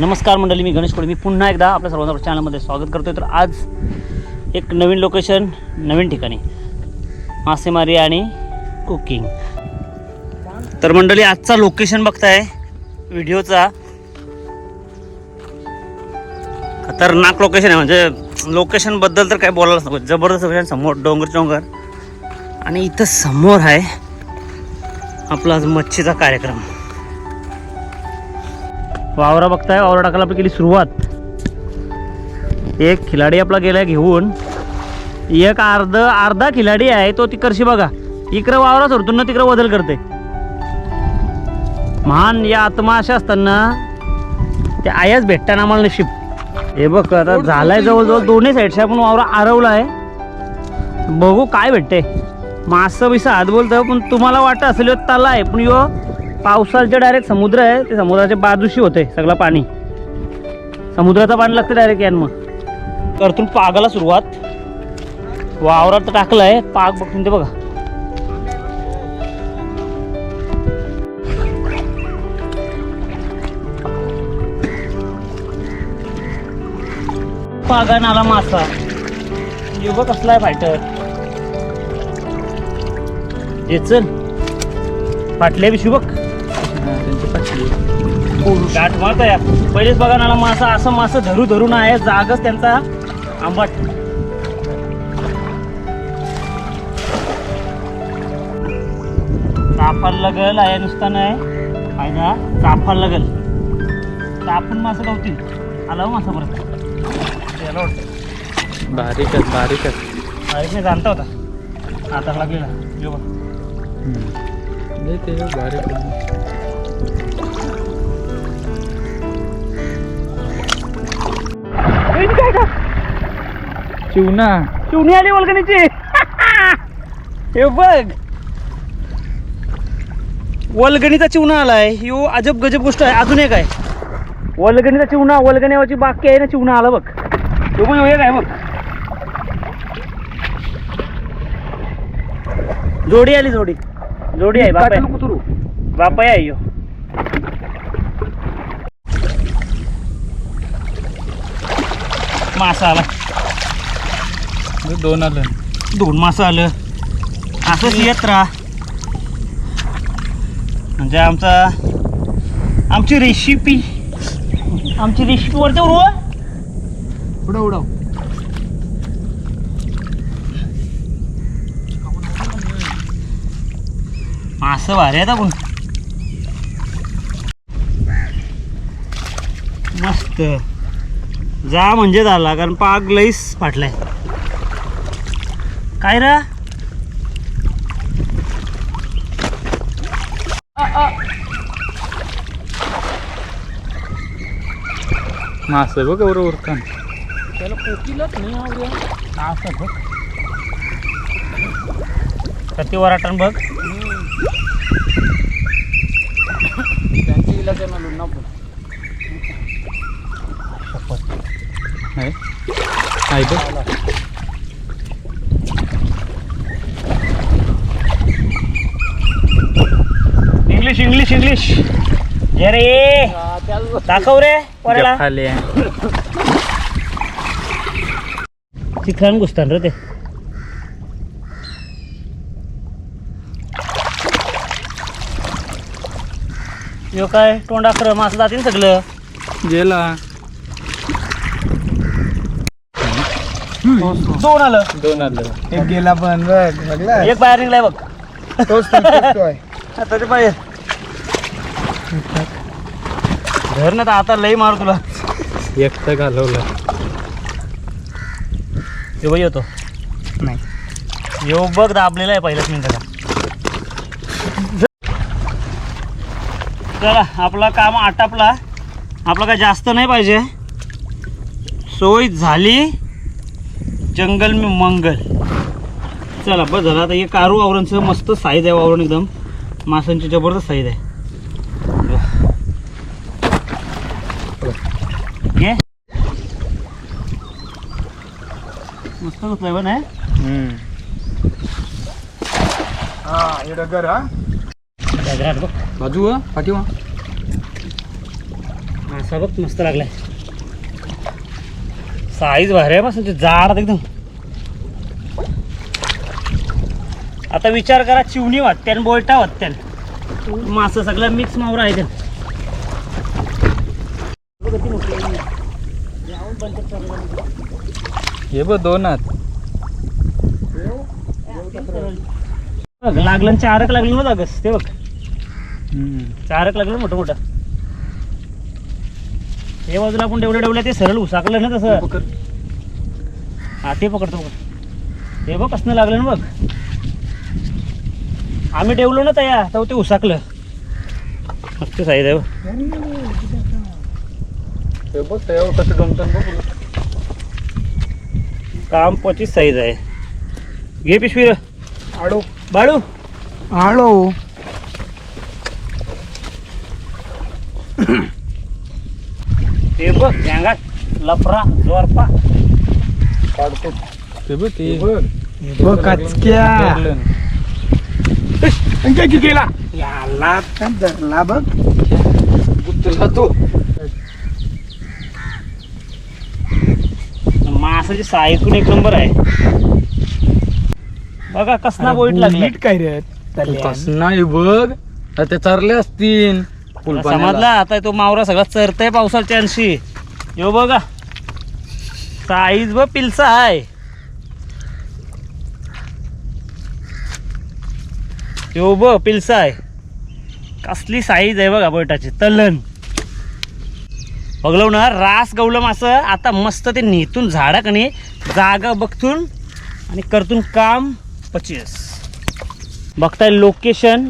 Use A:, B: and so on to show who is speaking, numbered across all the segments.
A: नमस्कार मंडळी मी गणेश कोळी. मी पुन्हा एकदा आपल्या सर्वांचं चॅनलमध्ये स्वागत करतोय. तर आज एक नवीन लोकेशन नवीन ठिकाणी. मासेमारी आणि कुकिंग तर मंडळी आजचा लोकेशन बघताय व्हिडिओचा. खतरनाक लोकेशन आहे. म्हणजे लोकेशनबद्दल तर काय बोलायलाच नको. जबरदस्त लोकेशन समोर डोंगर चोंगर. आणि इथं समोर आहे आपला आज मच्छीचा कार्यक्रम. वावरा बघताय वावरा टाकायला आपली केली सुरुवात. एक खिलाडी आपला गेलाय घेऊन. एक अर्ध अर्धा खिलाडी आहे तो तिकडशी बघा. इकडं वावरा सोडतो ना तिकडं बदल करते महान या आत्मा अशा असताना ते आयाच भेटताना आम्हाला नशीब. हे बघ आता झालाय जवळजवळ दोन्ही साईडच्या आपण वावरा आरवला आहे बघू काय भेटते मासं बिसं हात बोलतं पण तुम्हाला वाटत असेल तला आहे पण यो पावसाचे डायरेक्ट समुद्र आहे ते समुद्राच्या बाजूशी होते सगळं पाणी. समुद्राचं पाणी लागतं डायरेक्ट यान मग. करतून पागाला सुरुवात. वावरात तर आहे पाग बघून ते बघा. पागान आला मासा. युग कसला आहे फायटर हे चल फाटल्या बघ बघ गाठ मारता या. पहिलेच बघा ना मासा असं मासं धरू धरून आहे जागच त्यांचा आंबट. चाफाल लगल आहे नुसता नाही. फायदा चाफाल लगल. चापून मासं गावतील आला हो मासा परत. याला वाटतं.
B: बारीकच बारीकच.
A: अरे मी जाणता होता. आता लागलेला यो बघ.
B: नाही ते बारीक चिवना.
A: चिवणी आली वल्गणीची. हे बघ. वल्गणीचा चिवणा आलाय. यो अजब गजब गोष्ट आहे. अजून एक आहे. वल्गणीचा चिवणा वल्गण्यावरची बाकी आहे ना चिवणा आला बघ. तो पण एक आहे बघ. जोडी आली जोडी. जोडी आहे बापा बापा आहे यो. मासा आला.
B: दोन आलं.
A: दोन मासं आलं. असंच येत राहा. म्हणजे आमचा आमची रेसिपी आमची रेसिपी वरती उडवा.
B: उडव उडव.
A: मासं भारी आहेत आपण मस्त. जा म्हणजे झाला कारण पाग लईस फाटलाय. काय रा?
B: मास बघ एवढं उरकान.
A: त्याला कोकिलच नाही आवडल्या असं बघ. कती वराटण बघ.
B: आहे आहे. बघ.
A: इंग्लिश इंग्लिश इंग्लिश ये रे. दाखव रे पोराला.
B: खाली आहे.
A: चिखलान घुसतान रे ते. यो काय तोंडाखरं मासं जातील सगळं.
B: गेला
A: दोन आलं.
B: दोन आलं.
C: एक गेला पण बघ बघला
A: एक बाहेर निघलाय बघ.
C: तोच तो, तो.
A: आता ते बाहेर. धर ना तर आता लई मारू तुला.
B: एकटं घालवलं.
A: यो बाई येतो. नाही. यो बघ दाबलेला आहे पहिल्याच मिनिटाचा. चला आपला काम आटापला. आपला काय जास्त नाही पाहिजे. सोय झाली. जंगल मी मंगल। चला बस झालं. आता हे कारू आवरणचं मस्त साईज आहे वावरण एकदम. मासांची जबरदस्त साईज आहे. घे. मस्त घुसलाय पण आहे.
C: हा हे डगर हा.
A: गजराट बघ.
B: बाजू पाठीवा
A: मासा बघ मस्त लागलाय. साईज भारी आहे मस्त जाड एकदम. आता विचार करा चिवणी वाटते आणि बोलटा वाटते. मासं सगळं मिक्स मावरा आहे ते.
B: हे बघ दोन हात
A: लागलं चारक लागलं ना जागस ते बघ. चारक लागलं मोठं मोठं हे बाजूला आपण डेवढं डेवलं ते सरळ उसाकलं ना तसं.
B: पकड.
A: हा ते पकडतो पकड. ते बघ कसं लागलं ना बघ. आम्ही ठेवलो ना तया तेव्हा ते उसाकलं. मस्त साईज आहे बघ.
B: हे बघ त्यावर कसं गमतं बघ
A: काम पचीस साईज आहे. घे पिशवी
C: आळो
A: बाळू.
C: आळो
A: ते बघ जंगात लफरा जोरपा.
B: काढतो ते बघ ते.
C: बघ. कचक्या.
B: धरलं. ना.
C: काय केला? याला तर धरला बघ.
B: तो.
A: मासाची साईज पण एक नंबर आहे. बघा कसना बोईट लागली
C: नीट काय रे? तल्या.
B: कसं नाही बघ. आता ते चारले असतील.
A: समजला आता तो मावरा सगळा चरतय पावसाच्या अंशी यो बघा. साईज व पिलसा आहे यो ब पिलसा आहे कसली साईज आहे बघा बैटाची तलन. बघलो ना रास गवलं मासं आता मस्त ते नेतून झाडा कणी जागा बघतून आणि करतून काम पचीस. बघताय लोकेशन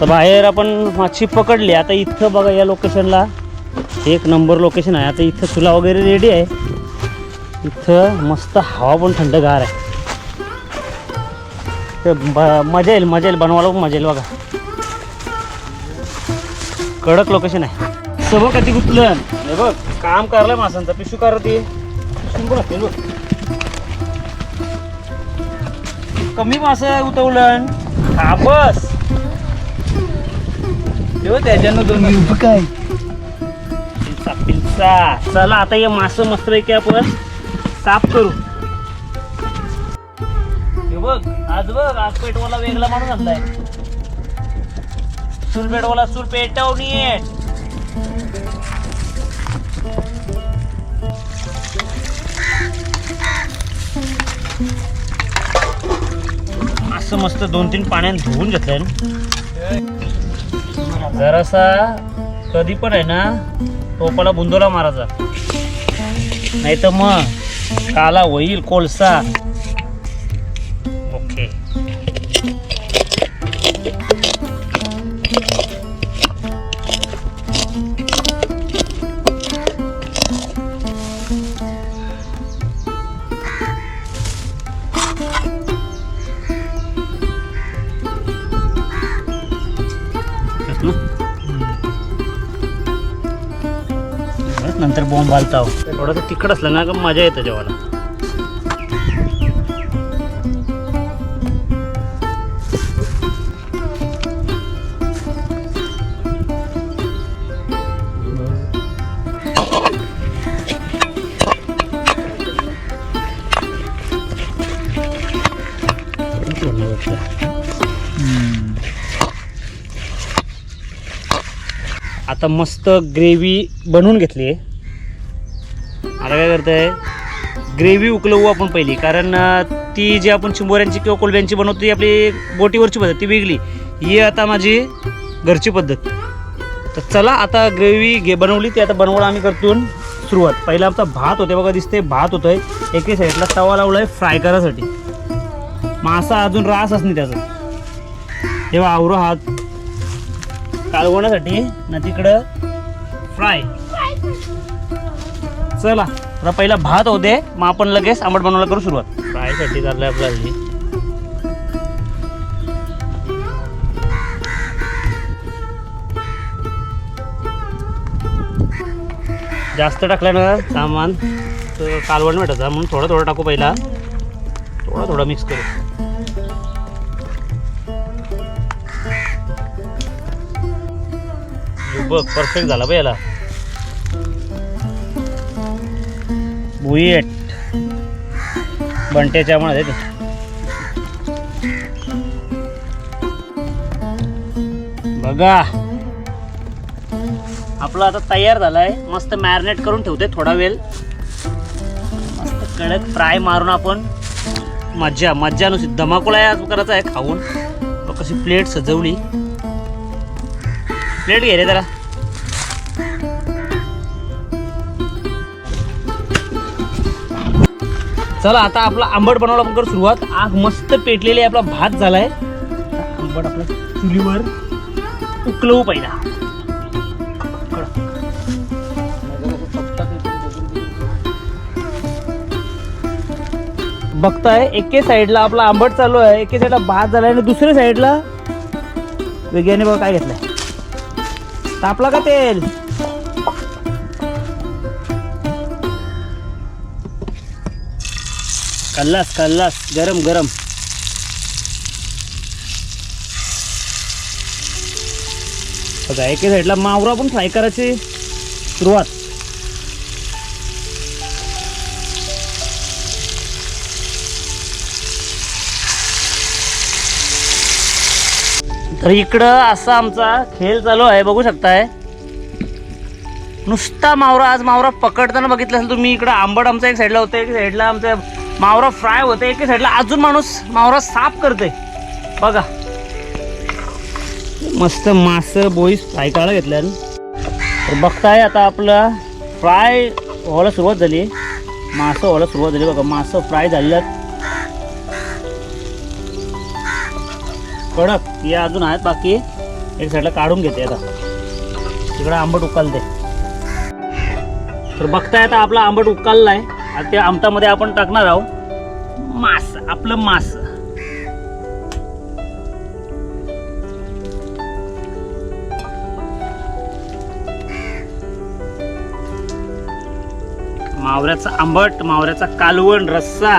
A: तर बाहेर आपण माशी पकडली. आता इथं बघा या लोकेशनला एक नंबर लोकेशन आहे. आता इथं चुला वगैरे रेडी आहे. इथं मस्त हवा पण थंडगार आहे. तर ब- मजा येईल मजा येईल बनवायला पण मजा येईल बघा. कडक लोकेशन आहे. सगळं कधी गुतलं? हे बघ काम करलं मासांचं पिशू कर ते. बघ. कमी मासं उतवलं हा बस.
B: तेव्हा त्याच्यानं दोन
C: काय?
A: पिल्सा पिल्सा. चला आता हे मास मस्तपैकी आपण साफ करू. हे बघ आज बघ आज पेटवाला वेगळा माणूस आणलाय. चूल पेटवाला चूल पेटवणी असं मस्त दोन तीन पाण्यात धुवून घेतलंय जरासा कधी पण आहे ना टोपाला बुंदोला मारायचा. नाही तर मग काला होईल कोळसा. बस नंतर बॉम्ब घालता थोडंसं तिखट असलं ना का मजा येतं जेवायला. आता मस्त ग्रेव्ही बनवून घेतली आहे. आता काय करतंय. ग्रेव्ही उकलवू आपण पहिली कारण ती जी आपण चिंबोऱ्यांची किंवा कोलब्यांची बनवतो ती आपली बोटीवरची पद्धत ती वेगळी. ही आता माझी घरची पद्धत. तर चला आता ग्रेव्ही घे बनवली ती आता बनवायला आम्ही करतो सुरुवात. पहिला आमचा भात होते बघा दिसते भात होतोय. एके साईडला तवा लावला आहे फ्राय करायसाठी. मासा अजून रास असणे त्याचा. तेव्हा आवरो हात. कालवण्यासाठी ना तिकडं फ्राय चला आता पहिला भात होते मग आपण लगेच आंबट बनवायला करू सुरुवात. फ्रायसाठी चाललंय आपल्याला. जास्त टाकल्यानं सामान तर कालवण भेटायचा म्हणून थोडं थोडं टाकू पहिला. थोडं थोडं मिक्स करू. बघ परफेक्ट झाला बघ याला. बुईट बंट्याच्या मध्ये ते बघा. आपला आता तयार झालाय. मस्त मॅरिनेट करून ठेवते थोडा वेळ. मस्त कडक फ्राय मारून आपण मज्जा मज्जा नुसती धमाकुळा आज करायचा आहे खाऊन. कशी प्लेट सजवली. प्लेट घे रे त्याला चला आता आपला आंबट बनवायला आपण करू सुरुवात. आग मस्त पेटलेली आहे आपला भात झालाय. आंबट आपला चुलीवर उकलवू पहिला. बघताय एके साईडला आपला आंबट चालू आहे एके साईडला भात झालाय आणि दुसऱ्या साईडला वेगळ्याने बघा काय घेतलंय. तापला का तेल? कल्लास कल्लास गरम गरम. बघा एके साईडला मावरा पण फ्राय करायची सुरुवात. तर इकडं असा आमचा खेळ चालू आहे बघू शकताय. नुसता मावरा आज मावरा पकडताना बघितलं असेल तुम्ही इकडं आंबट आमचा एक साईडला होतं एक साईडला आमच्या मावरा फ्राय होते एके साईडला अजून माणूस मावरा साफ करते बघा. मस्त मास बोईस फ्राय करायला घेतल्या तर बघताय आता आपलं फ्राय व्हायला सुरुवात झाली. मासं व्हायला सुरुवात झाली. बघा मासं फ्राय झालेलं कडक या अजून आहेत बाकी एक साईडला काढून घेते आता. तिकडं आंबट उकालते. तर बघताय आता आपला आंबट उकललाय. आता त्या आमटामध्ये आपण टाकणार आहोत. मास आपलं मास. मावऱ्याचा आंबट मावऱ्याचा कालवण रस्सा.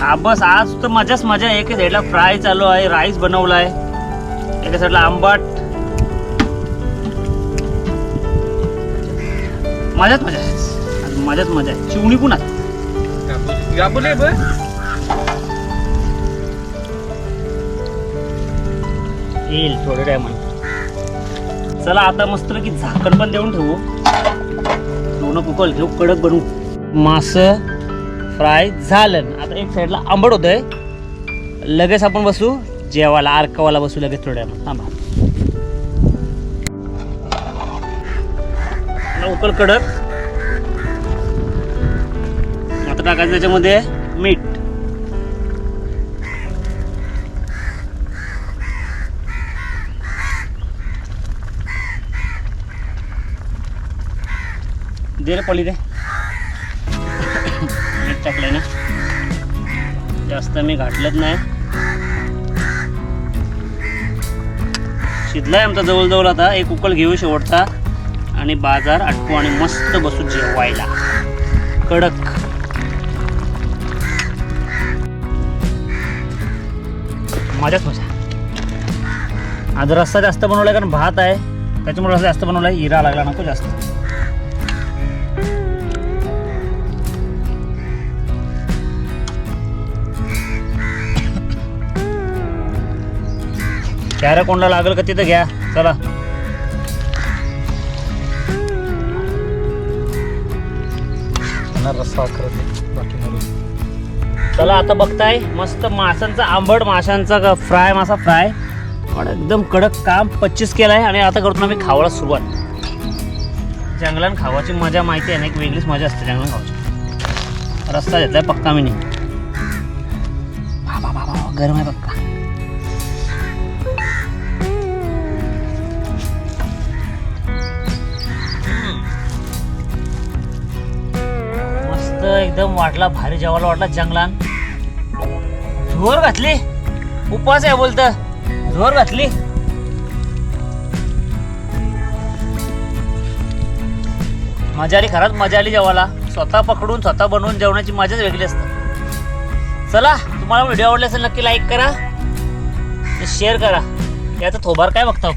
A: हा बस आज तर मजाच मजा आहे. एका साईडला फ्राय चालू आहे राईस बनवलाय. एका साईडला आंबट मजाच मजा आहे. मजाच मजा आहे. चिवणी पण आहे.
B: गाबुले
A: येईल थोड्या टायमाने चला आता मस्तपैकी झाकण पण देऊन ठेवू. दोन कुकल घेऊ कडक बनवू. मास फ्राय झालं. आता एक साईडला आंबट होत आहे लगेच आपण बसू. जेवायला आरकावाला बसू लगेच थोड्या. थांबा. उकल कडक. आता टाकायचं त्याच्यामध्ये मीठ. दे रे पळी दे. मीठ टाकलंय ना. जास्त मी घातलंच नाही. शिजलाय आमचा जवळजवळ आता. एक उकल घेऊ शेवटचा. आणि बाजार आटकू आणि मस्त बसू जेवायला. कडक. मजाच मजा. आज रस्सा जास्त बनवलाय कारण भात आहे. त्याच्यामुळे रस्सा जास्त बनवलाय. इरा लागला नको जास्त. कॅरा कोणला लागेल का तिथं घ्या. चला.
B: रस्सा बाकी मरून
A: चला आता बघताय मस्त माशांचा आंबट माशांचा फ्राय मासा फ्राय. आणि एकदम कडक काम पच्चीस केलं आहे आणि आता करतो आम्ही खावाला सुरुवात. जंगलात खावाची मजा माहिती आहे ना एक वेगळीच मजा असते जंगलात खावाची. रस्ता घेतलाय पक्का मी. नाही गरम आहे पक्का. एकदम वाटला भारी जेवायला वाटला जंगलान. झोर घातली. उपास आहे बोलत. जोर घातली. मजा आली खरंच मजा आली जेवायला. स्वतः पकडून स्वतः बनवून जेवणाची मजाच वेगळी असते. चला तुम्हाला व्हिडिओ आवडला असेल नक्की लाईक करा. शेअर करा. याचं थोबार काय बघता